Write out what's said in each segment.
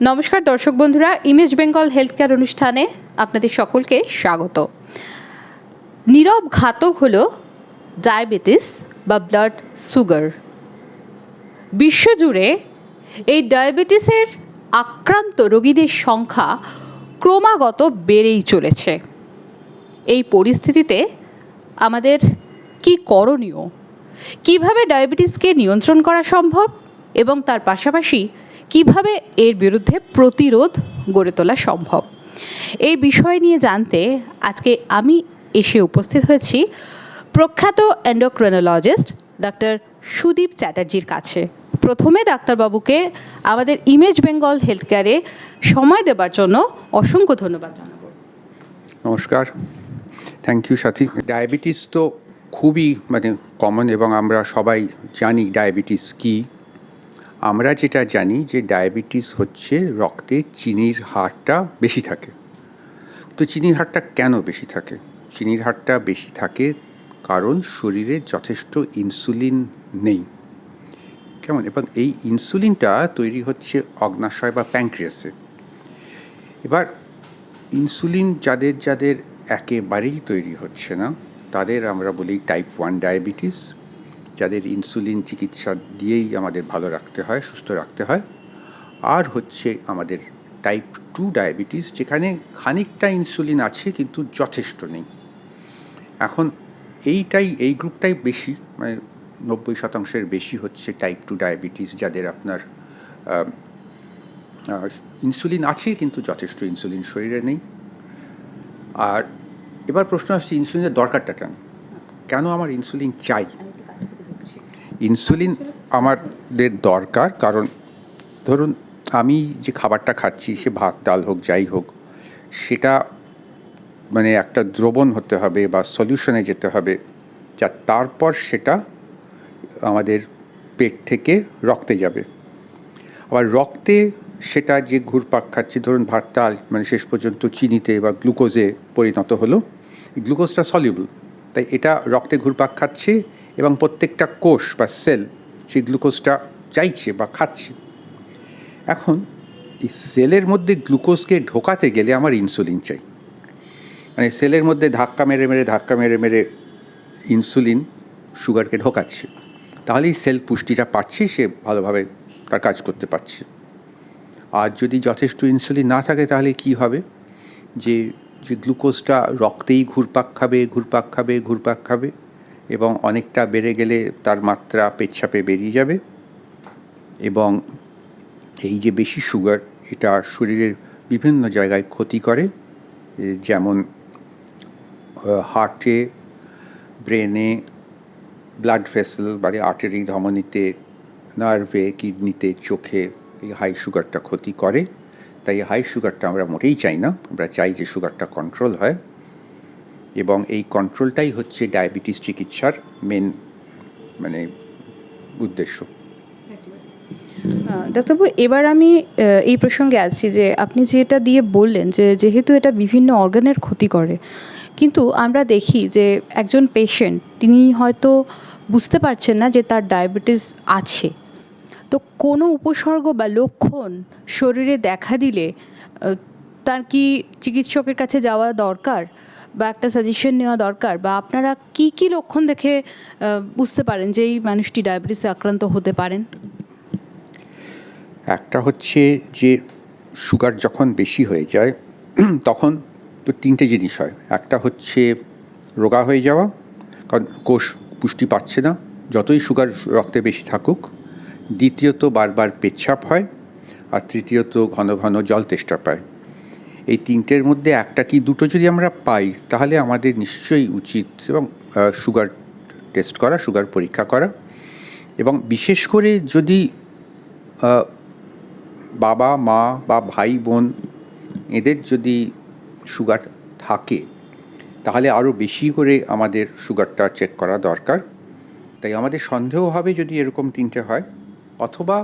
নমস্কার দর্শক বন্ধুরা ইমেজ বেঙ্গল হেলথ কেয়ার অনুষ্ঠানে আপনাদের সকলকে স্বাগত। নীরব ঘাতক হল ডায়াবেটিস বা ব্লাড সুগার। বিশ্বজুড়ে এই ডায়াবেটিসের আক্রান্ত রোগীদের সংখ্যা ক্রমাগত বেড়েই চলেছে। এই পরিস্থিতিতে আমাদের কি করণীয়? কীভাবে ডায়াবেটিসকে নিয়ন্ত্রণ করা সম্ভব এবং তার পাশাপাশি কীভাবে এর বিরুদ্ধে প্রতিরোধ গড়ে তোলা সম্ভব? এই বিষয় নিয়ে জানতে আজকে আমি এসে উপস্থিত হয়েছি প্রখ্যাত এন্ডোক্রোনোলজিস্ট ডক্টর সুদীপ চ্যাটার্জির কাছে। প্রথমে ডাক্তারবাবুকে আমাদের ইমেজ বেঙ্গল হেলথ কেয়ারে সময় দেবার জন্য অসংখ্য ধন্যবাদ জানাব। নমস্কার। Thank you Sathi. ডায়াবেটিস তো খুবই মানে কমন এবং আমরা সবাই জানি ডায়াবেটিস কি। আমরা যেটা জানি যে ডায়াবেটিস হচ্ছে রক্তে চিনির হারটা বেশি থাকে। তো চিনির হারটা কেন বেশি থাকে? চিনির হারটা বেশি থাকে কারণ শরীরে যথেষ্ট ইনসুলিন নেই। কেমন? এবং এই ইনসুলিনটা তৈরি হচ্ছে অগ্নাশয় বা প্যাঙ্ক্রিয়াসে এবার ইনসুলিন যাদের যাদের একেবারেই তৈরি হচ্ছে না, তাদের আমরা বলি টাইপ ওয়ান ডায়াবেটিস যাদের ইনসুলিন চিকিৎসা দিয়েই আমাদের ভালো রাখতে হয়, সুস্থ রাখতে হয়। আর হচ্ছে আমাদের টাইপ টু ডায়াবেটিস যেখানে খানিকটা ইনসুলিন আছে কিন্তু যথেষ্ট নেই। এখন এইটাই, এই গ্রুপটাই বেশি মানে নব্বই শতাংশের বেশি হচ্ছে টাইপ টু ডায়াবেটিস যাদের আপনার ইনসুলিন আছে কিন্তু যথেষ্ট ইনসুলিন শরীরে নেই। আর এবার প্রশ্ন আসছে, ইনসুলিনের দরকারটা কেন? কেন আমার ইনসুলিন চাই? ইনসুলিন আমাদের দরকার, কারণ ধরুন আমি যে খাবারটা খাচ্ছি, সে ভাত, ডাল হোক, যাই হোক, সেটা মানে একটা দ্রবণ হতে হবে বা সলিউশনে যেতে হবে, যা তারপর সেটা আমাদের পেট থেকে রক্তে যাবে। আবার রক্তে সেটা যে ঘুরপাক খাচ্ছে, ধরুন ভাত, ডাল মানে শেষ পর্যন্ত চিনিতে বা গ্লুকোজে পরিণত হলো গ্লুকোজটা সলিউবল তাই এটা রক্তে ঘুরপাক খাচ্ছে এবং প্রত্যেকটা কোষ বা সেল সেই গ্লুকোজটা চাইছে বা খাচ্ছে। এখন এই সেলের মধ্যে গ্লুকোজকে ঢোকাতে গেলে আমার ইনসুলিন চাই। মানে সেলের মধ্যে ধাক্কা মেরে মেরে, ধাক্কা মেরে মেরে ইনসুলিন সুগারকে ঢোকাচ্ছে। তাহলেই সেল পুষ্টিটা পাচ্ছে, সে ভালোভাবে তার কাজ করতে পারছে। আর যদি যথেষ্ট ইনসুলিন না থাকে, তাহলে কি হবে? যে যে গ্লুকোজটা রক্তেই ঘুরপাক খাবে ঘুরপাক খাবে ঘুরপাক খাবে। এবং অনেকটা বেড়ে গেলে তার মাত্রা পেচ্ছাপে বেরিয়ে যাবে। এবং এই যে বেশি সুগার, এটা শরীরের বিভিন্ন জায়গায় ক্ষতি করে। যেমন হার্টে, ব্রেনে ব্লাড ভেসেল মানে আর্টারি ধমনীতে, নার্ভে, কিডনিতে, চোখে এই হাই সুগারটা ক্ষতি করে। তাই হাই সুগারটা আমরা মোটেই চাই না। আমরা চাই যে সুগারটা কন্ট্রোল হয়। এবং এই কন্ট্রোলটাই হচ্ছে ডায়াবেটিস চিকিৎসার মেন মানে উদ্দেশ্য। ডাক্তারবাবু, এবার আমি এই প্রসঙ্গে আসছি যে আপনি যেটা দিয়ে বললেন যে যেহেতু এটা বিভিন্ন অর্গানের ক্ষতি করে, কিন্তু আমরা দেখি যে একজন পেশেন্ট তিনি হয়তো বুঝতে পারছেন না যে তার ডায়াবেটিস আছে। তো কোনো উপসর্গ বা লক্ষণ শরীরে দেখা দিলে তার কি চিকিৎসকের কাছে যাওয়া দরকার? বা একটা সাজেশন নেওয়া দরকার বা আপনারা কি কি লক্ষণ দেখে বুঝতে পারেন যে এই মানুষটি ডায়াবেটিসে আক্রান্ত হতে পারেন? একটা হচ্ছে যে সুগার যখন বেশি হয়ে যায়, তখন তো তিনটে জিনিস হয়। একটা হচ্ছে রোগা হয়ে যাওয়া, কারণ কোষ পুষ্টি পাচ্ছে না, যতই সুগার রক্তে বেশি থাকুক। দ্বিতীয়ত বারবার পেচ্ছাপ হয়, আর তৃতীয়ত ঘন ঘন জল তেষ্টা পায়। এই তিনটের মধ্যে একটা কি, দুটো যদি আমরা পাই, তাহলে আমাদের নিশ্চয়ই উচিত এবং সুগার টেস্ট করা, সুগার পরীক্ষা করা। এবং বিশেষ করে যদি বাবা, মা বা ভাই, বোন এদের যদি সুগার থাকে, তাহলে আরও বেশি করে আমাদের সুগারটা চেক করা দরকার। তাই আমাদের সন্দেহ হবে যদি এরকম তিনটে হয়, অথবা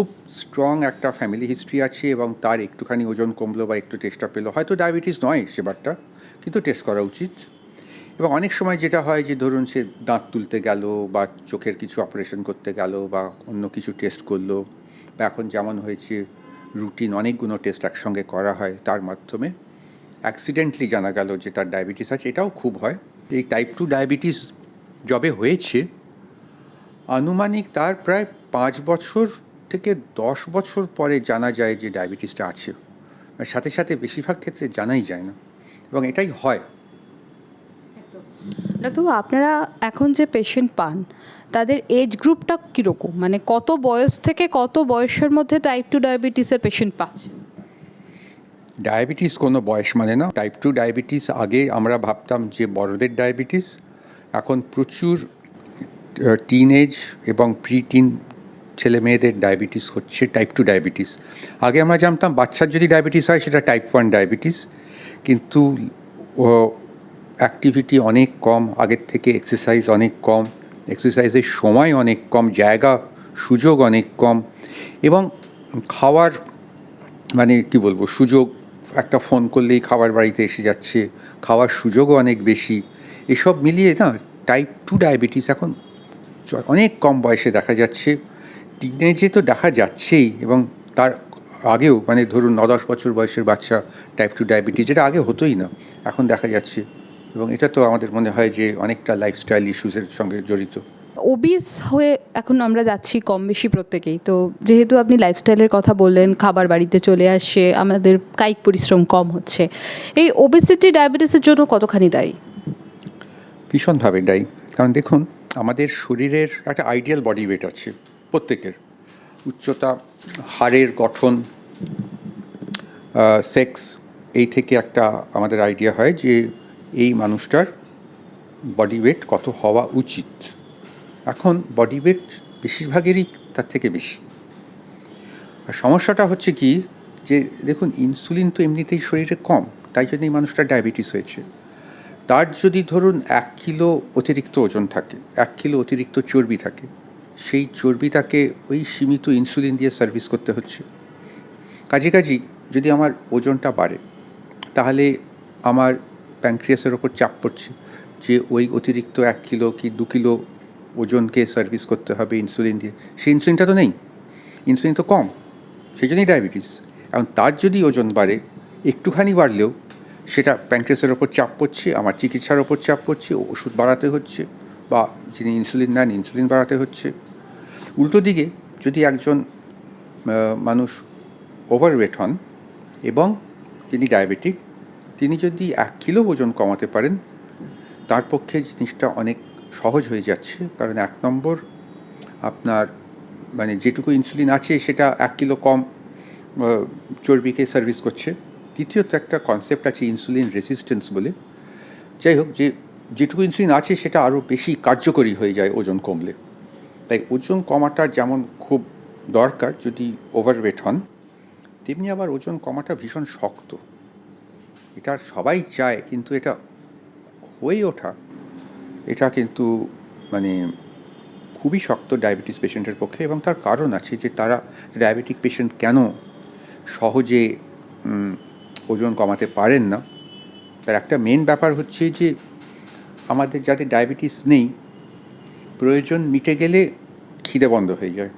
খুব স্ট্রং একটা ফ্যামিলি হিস্ট্রি আছে এবং তার একটুখানি ওজন কমলো বা একটু টেস্টটা পেল। হয়তো ডায়াবেটিস নয় সেবারটা কিন্তু টেস্ট করা উচিত। এবং অনেক সময় যেটা হয় যে ধরুন সে দাঁত তুলতে গেল বা চোখের কিছু অপারেশন করতে গেল বা অন্য কিছু টেস্ট করল, বা এখন যেমন হয়েছে রুটিন অনেকগুলো টেস্ট একসঙ্গে করা হয় তার মাধ্যমে অ্যাক্সিডেন্টলি জানা গেল যে তার ডায়াবেটিস আছে, এটাও খুব হয়। এই টাইপ টু ডায়াবেটিস যবে হয়েছে। আনুমানিক তার প্রায় পাঁচ বছর থেকে দশ বছর পরে জানা যায় যে ডায়াবেটিসটা আছে। আর সাথে সাথে বেশিরভাগ ক্ষেত্রে জানাই যায় না। এবং এটাই হয়। ডাক্তারবাবু আপনারা এখন যে পেশেন্ট পান তাদের এজ গ্রুপটা কীরকম? মানে কত বয়স থেকে কত বয়সের মধ্যে টাইপ টু ডায়াবেটিসের পেশেন্ট পাচ্ছেন ডায়াবেটিস কোনো বয়স মানে না। টাইপ টু ডায়াবেটিস আগে আমরা ভাবতাম যে বড়দের ডায়াবেটিস। এখন প্রচুর টিনেজ এবং প্রি টিন ছেলে মেয়েদের ডায়াবেটিস হচ্ছে টাইপ টু ডায়াবেটিস আগে আমরা জানতাম বাচ্চার যদি ডায়াবেটিস হয়, সেটা টাইপ ওয়ান ডায়াবেটিস কিন্তু অ্যাক্টিভিটি অনেক কম, আগের থেকে এক্সারসাইজ অনেক কম এক্সারসাইজের সময় অনেক কম, জায়গা, সুযোগ অনেক কম এবং খাওয়ার মানে কি বলব, সুযোগ, একটা ফোন করলেই খাবার বাড়িতে এসে যাচ্ছে, খাওয়ার সুযোগও অনেক বেশি। এসব মিলিয়ে না টাইপ টু ডায়াবেটিস এখন অনেক কম বয়সে দেখা যাচ্ছে। টিনেজে তো দেখা যাচ্ছেই এবং তার আগেও মানে ধরুন ন দশ বছর বয়সের বাচ্চা টাইপ টু ডায়াবেটিস যেটা আগে হতোই না এখন দেখা যাচ্ছে। এবং এটা তো আমাদের মনে হয় যে অনেকটা লাইফস্টাইল ইস্যুসের সঙ্গে জড়িত। ওবিস হয়ে এখন আমরা যাচ্ছি কম বেশি প্রত্যেকেই। তো যেহেতু আপনি লাইফস্টাইলের কথা বললেন খাবার বাড়িতে চলে আসছে আমাদের কায়িক পরিশ্রম কম হচ্ছে এই ওবেসিটি ডায়াবেটিসের জন্য কতখানি দায়ী? ভীষণভাবে দায়ী। কারণ দেখুন আমাদের শরীরের একটা আইডিয়াল বডি ওয়েট আছে। প্রত্যেকের উচ্চতা, হাড়ের গঠন সেক্স এই থেকে একটা আমাদের আইডিয়া হয় যে এই মানুষটার বডি ওয়েট কত হওয়া উচিত। এখন বডি ওয়েট বেশিরভাগেরই তার থেকে বেশি। আর সমস্যাটা হচ্ছে কি যে দেখুন ইনসুলিন তো এমনিতেই শরীরে কম, তাই জন্য এই মানুষটার ডায়াবেটিস হয়েছে। তার যদি ধরুন এক কিলো অতিরিক্ত ওজন থাকে, এক কিলো অতিরিক্ত চর্বি থাকে সেই চর্বিটাকে ওই সীমিত ইনসুলিন দিয়ে সার্ভিস করতে হচ্ছে। কাজে কাজে যদি আমার ওজনটা বাড়ে, তাহলে আমার প্যানক্রিয়াসের ওপর চাপ পড়ছে যে ওই অতিরিক্ত এক কিলো কি দু কিলো ওজনকে সার্ভিস করতে হবে ইনসুলিন দিয়ে। সেই ইনসুলিনটা তো নেই। ইনসুলিন তো কম। সেই জন্যই ডায়াবেটিস এখন তার যদি ওজন বাড়ে, একটুখানি বাড়লেও সেটা প্যানক্রিয়াসের ওপর চাপ পড়ছে, আমার চিকিৎসার ওপর চাপ পড়ছে, ওষুধ বাড়াতে হচ্ছে বা যিনি ইনসুলিন নেন ইনসুলিন বাড়াতে হচ্ছে। উল্টো দিকে যদি একজন মানুষ ওভারওয়েট হন এবং তিনি ডায়াবেটিক তিনি যদি এক কিলো ওজন কমাতে পারেন, তার পক্ষে জিনিসটা অনেক সহজ হয়ে যাচ্ছে। কারণ এক নম্বর আপনার মানে যেটুকু ইনসুলিন আছে সেটা এক কিলো কম চর্বিকে সার্ভিস করছে। দ্বিতীয়ত একটা কনসেপ্ট আছে ইনসুলিন রেসিস্ট্যান্স বলে। যাই হোক, যে, যেটুকু ইনসুলিন আছে সেটা আরও বেশি কার্যকরী হয়ে যায় ওজন কমলে। তাই ওজন কমাটা যেমন খুব দরকার, যদি ওভারওয়েট হন, তেমনি আবার ওজন কমাটা ভীষণ শক্ত। এটা সবাই চায়, কিন্তু এটা হয়ে ওঠা। এটা কিন্তু মানে খুবই শক্ত ডায়াবেটিস পেশেন্টের পক্ষে এবং তার কারণ আছে যে তারা ডায়াবেটিক পেশেন্ট কেন সহজে ওজন কমাতে পারেন না। তার একটা মেন ব্যাপার হচ্ছে যে আমাদের যাদের ডায়াবেটিস নেই, প্রয়োজন মিটে গেলে খিদে বন্ধ হয়ে যায়।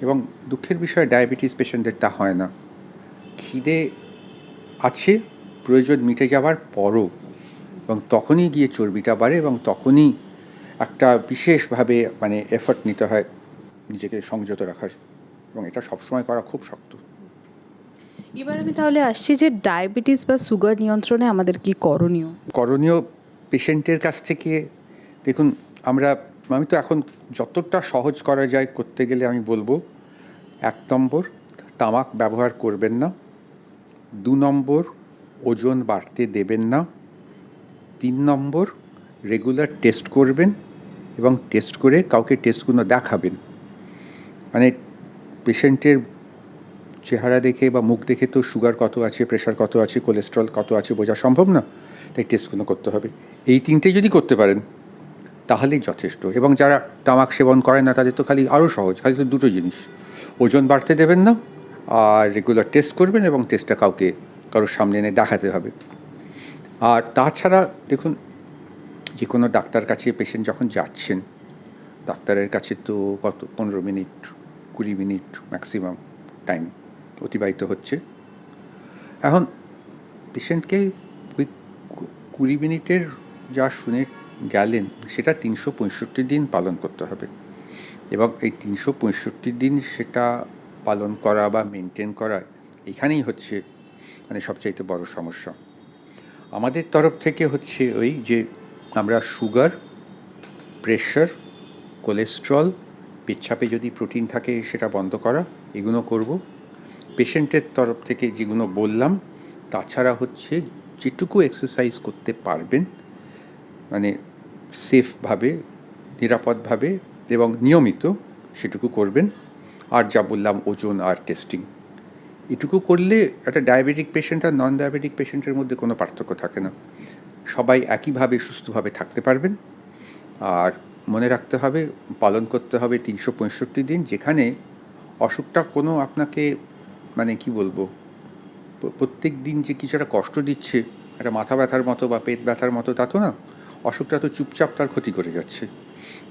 এবং দুঃখের বিষয় ডায়াবেটিস পেশেন্টদের তা হয় না। খিদে আছে প্রয়োজন মিটে যাওয়ার পরও। এবং তখনই গিয়ে চর্বিটা বাড়ে এবং তখনই একটা বিশেষভাবে মানে এফর্ট নিতে হয় নিজেকে সংযত রাখার। এবং এটা সবসময় করা খুব শক্ত। এবার আমি তাহলে আসছি যে ডায়াবেটিস বা সুগার নিয়ন্ত্রণে আমাদের কি করণীয়? করণীয় পেশেন্টের কাছ থেকে দেখুন আমরা আমি তো এখন যতটা সহজ করা যায় করতে গেলে আমি বলব, এক নম্বর, তামাক ব্যবহার করবেন না। দু নম্বর, ওজন বাড়তে দেবেন না। তিন নম্বর, রেগুলার টেস্ট করবেন এবং টেস্ট করে কাউকে টেস্টগুলো দেখাবেন। মানে পেশেন্টের চেহারা দেখে বা মুখ দেখে তো সুগার কত আছে, প্রেশার কত আছে, কোলেস্ট্রল কত আছে বোঝা সম্ভব না, তাই টেস্টগুলো করতে হবে। এই তিনটে যদি করতে পারেন তাহলেই যথেষ্ট। এবং যারা তামাক সেবন করেন না, তাদের তো খালি আরও সহজ, খালি তো দুটো জিনিস। ওজন বাড়তে দেবেন না, আর রেগুলার টেস্ট করবেন এবং টেস্টটা কাউকে, কারোর সামনে এনে দেখাতে হবে। আর তাছাড়া দেখুন, যে কোনো ডাক্তার কাছে পেশেন্ট যখন যাচ্ছেন, ডাক্তারের কাছে তো কত, পনেরো মিনিট, কুড়ি মিনিট ম্যাক্সিমাম টাইম অতিবাহিত হচ্ছে। এখন পেশেন্টকে ওই কুড়ি মিনিটের যা শুনে গেলেন, সেটা তিনশো পঁয়ষট্টি দিন পালন করতে হবে। এবং এই তিনশো পঁয়ষট্টি দিন সেটা পালন করা বা মেনটেন করা এখানেই হচ্ছে মানে সবচাইতে বড় সমস্যা। আমাদের তরফ থেকে হচ্ছে ওই যে আমরা সুগার, প্রেশার, কোলেস্ট্রল, পেচ্ছাপে যদি প্রোটিন থাকে সেটা বন্ধ করা, এগুলো করব। পেশেন্টের তরফ থেকে যেগুলো বললাম, তাছাড়া হচ্ছে যেটুকু এক্সারসাইজ করতে পারবেন মানে সেফভাবে নিরাপদভাবে এবং নিয়মিত সেটুকু করবেন। আর যা বললাম, ওজন আর টেস্টিং এটুকু করলে একটা ডায়াবেটিক পেশেন্ট আর নন ডায়াবেটিক পেশেন্টের মধ্যে কোনো পার্থক্য থাকে না। সবাই একইভাবে সুস্থভাবে থাকতে পারবেন। আর মনে রাখতে হবে, পালন করতে হবে তিনশো পঁয়ষট্টি দিন, যেখানে অসুখটা কোনো আপনাকে মানে কি বলব প্রত্যেক দিন যে কিছু একটা কষ্ট দিচ্ছে, একটা মাথা ব্যথার মতো বা পেট ব্যথার মতো, তা তো না। অসুখটা তো চুপচাপ তার ক্ষতি করে যাচ্ছে।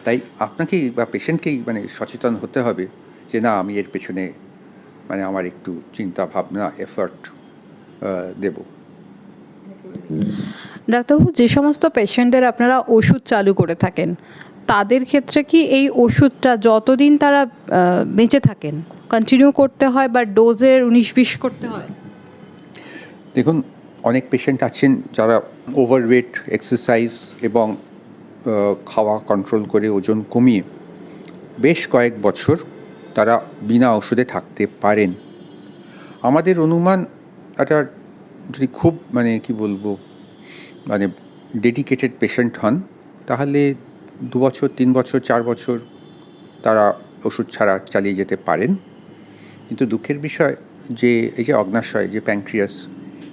তাই আপনাকেই বা পেশেন্টকেই মানে সচেতন হতে হবে যে না আমি এর পেছনে মানে আমার একটু চিন্তা ভাবনা এফার্ট দেবো। ডাক্তারবাবু যে সমস্ত পেশেন্টদের আপনারা ওষুধ চালু করে থাকেন তাদের ক্ষেত্রে কি এই ওষুধটা যতদিন তারা বেঁচে থাকেন কন্টিনিউ করতে হয় বা ডোজের উনিশ বিশ করতে হয়? দেখুন অনেক পেশেন্ট আছেন যারা ওভারওয়েট এক্সারসাইজ এবং খাওয়া কন্ট্রোল করে ওজন কমিয়ে বেশ কয়েক বছর তারা বিনা ওষুধে থাকতে পারেন। আমাদের অনুমান একটা যদি খুব মানে কি বলব মানে ডেডিকেটেড পেশেন্ট হন, তাহলে দু বছর, তিন বছর, চার বছর তারা ওষুধ ছাড়া চালিয়ে যেতে পারেন। কিন্তু দুঃখের বিষয় যে এই যে অগ্নাশয়, যে প্যাঙ্ক্রিয়াস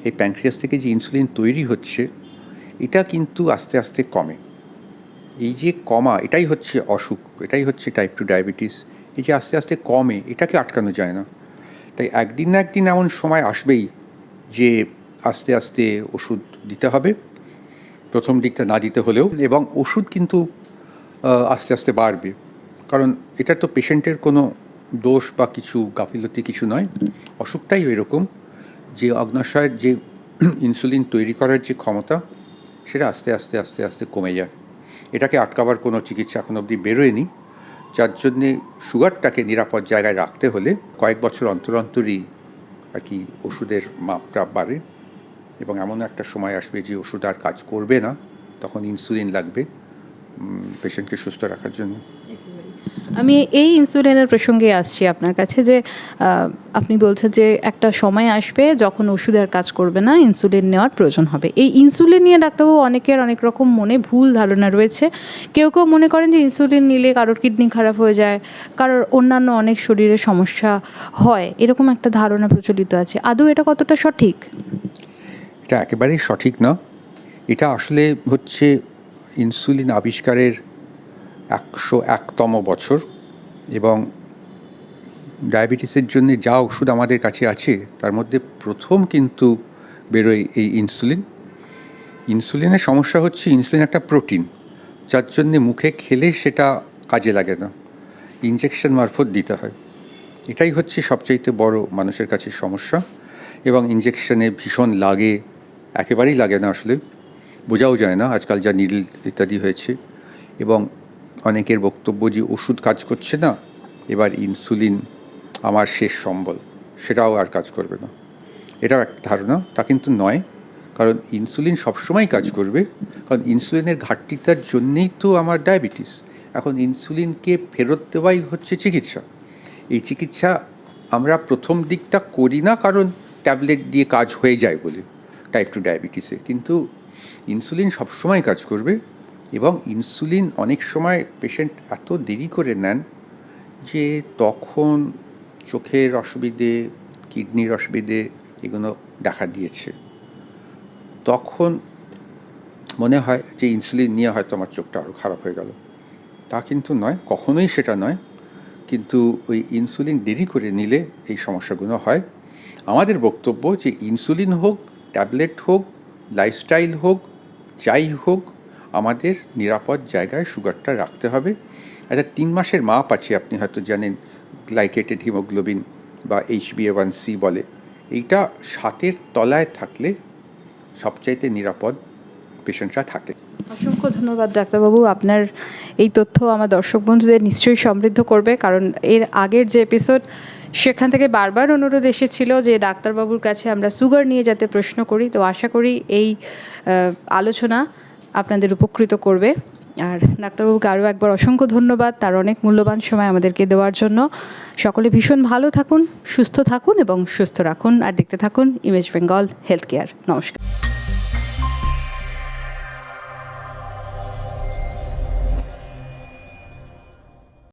এই প্যাঙ্ক্রিয়াস থেকে যে ইনসুলিন তৈরি হচ্ছে, এটা কিন্তু আস্তে আস্তে কমে। এই যে কমা, এটাই হচ্ছে অসুখ, এটাই হচ্ছে টাইপ টু ডায়াবেটিস এই যে আস্তে আস্তে কমে, এটাকে আটকানো যায় না। তাই একদিন না একদিন এমন সময় আসবেই যে আস্তে আস্তে ওষুধ দিতে হবে, প্রথম দিকটা না দিতে হলেও, এবং ওষুধ কিন্তু আস্তে আস্তে বাড়বে। কারণ এটা তো পেশেন্টের কোনো দোষ বা কিছু গাফিলতি কিছু নয়। অসুখটাই ওই রকম যে অগ্নাশয়ের যে ইনসুলিন তৈরি করার যে ক্ষমতা, সেটা আস্তে আস্তে আস্তে আস্তে কমে যায়। এটাকে আটকাবার কোনো চিকিৎসা এখন অবধি বেরোয়নি। যার জন্যে সুগারটাকে নিরাপদ জায়গায় রাখতে হলে কয়েক বছর অন্তর অন্তরই আর কি ওষুধের মাপটা বাড়ে এবং এমন একটা সময় আসবে যে ওষুধ আর কাজ করবে না, তখন ইনসুলিন লাগবে পেশেন্টকে সুস্থ রাখার জন্য। আমি এই ইনসুলিনের প্রসঙ্গে আসছি আপনার কাছে যে আপনি বলছেন যে একটা সময় আসবে যখন ওষুধ আর কাজ করবে না ইনসুলিন নেওয়ার প্রয়োজন হবে। এই ইনসুলিন নিয়ে ডাক্তারবাবু অনেকের অনেক রকম মনে ভুল ধারণা রয়েছে। কেউ কেউ মনে করেন যে ইনসুলিন নিলে কারোর কিডনি খারাপ হয়ে যায়, কারোর অন্যান্য অনেক শরীরে সমস্যা হয়, এরকম একটা ধারণা প্রচলিত আছে। আদৌ এটা কতটা সঠিক? এটা একেবারেই সঠিক না। এটা আসলে হচ্ছে ইনসুলিন আবিষ্কারের একশো একতম বছর এবং ডায়াবেটিসের জন্য যা ওষুধ আমাদের কাছে আছে, তার মধ্যে প্রথম কিন্তু বেরোয় এই ইনসুলিন। ইনসুলিনের সমস্যা হচ্ছে ইনসুলিন একটা প্রোটিন, যার জন্যে মুখে খেলে সেটা কাজে লাগে না। ইনজেকশন মারফত দিতে হয়। এটাই হচ্ছে সবচাইতে বড় মানুষের কাছে সমস্যা এবং ইনজেকশনে ভীষণ লাগে, একেবারেই লাগে না আসলে। বোঝাও যায় না, আজকাল যা নিডল ইত্যাদি হয়েছে। এবং অনেকের বক্তব্য যে ওষুধ কাজ করছে না, এবার ইনসুলিন আমার শেষ সম্বল, সেটাও আর কাজ করবে না। এটাও একটা ধারণা, তা কিন্তু নয়। কারণ ইনসুলিন সবসময় কাজ করবে, কারণ ইনসুলিনের ঘাটতিটার জন্যেই তো আমার ডায়াবেটিস। এখন ইনসুলিনকে ফেরত দেওয়াই হচ্ছে চিকিৎসা। এই চিকিৎসা আমরা প্রথম দিকটা করি না, কারণ ট্যাবলেট দিয়ে কাজ হয়ে যায় বলে টাইপ টু ডায়াবেটিসে কিন্তু ইনসুলিন সবসময় কাজ করবে এবং ইনসুলিন অনেক সময় পেশেন্ট এত দেরি করে নেন যে তখন চোখের অসুবিধে, কিডনির অসুবিধে এগুলো দেখা দিয়েছে। তখন মনে হয় যে ইনসুলিন নিয়ে হয়তো আমার চোখটা আরও খারাপ হয়ে গেল। তা কিন্তু নয়, কখনোই সেটা নয়। কিন্তু ওই ইনসুলিন দেরি করে নিলে এই সমস্যাগুলো হয়। আমাদের বক্তব্য যে ইনসুলিন হোক, ট্যাবলেট হোক, লাইফস্টাইল হোক, যাই হোক আমাদের নিরাপদ জায়গায় সুগারটা রাখতে হবে। একটা তিন মাসের মাপ আছে, আপনি হয়তো জানেন গ্লাইকেটেড হিমোগ্লোবিন বা এইচ বি ওয়ান সি বলে। এইটা সাতের তলায় থাকলে সবচাইতে নিরাপদ পেশেন্টরা থাকে। অসংখ্য ধন্যবাদ, ডাক্তারবাবু। আপনার এই তথ্য আমার দর্শক বন্ধুদের নিশ্চয়ই সমৃদ্ধ করবে, কারণ এর আগের যে এপিসোড সেখান থেকে বারবার অনুরোধ এসেছিল যে ডাক্তারবাবুর কাছে আমরা সুগার নিয়ে যাতে প্রশ্ন করি। তো আশা করি এই আলোচনা আপনাদের উপকৃত করবে। আর ডাক্তারবাবুকে আরও একবার অসংখ্য ধন্যবাদ। তার অনেক মূল্যবান সময় আমাদেরকে দেওয়ার জন্য। সকলে ভীষণ ভালো থাকুন, সুস্থ থাকুন এবং সুস্থ রাখুন। আর দেখতে থাকুন ইমেজ বেঙ্গল হেলথ কেয়ার। নমস্কার।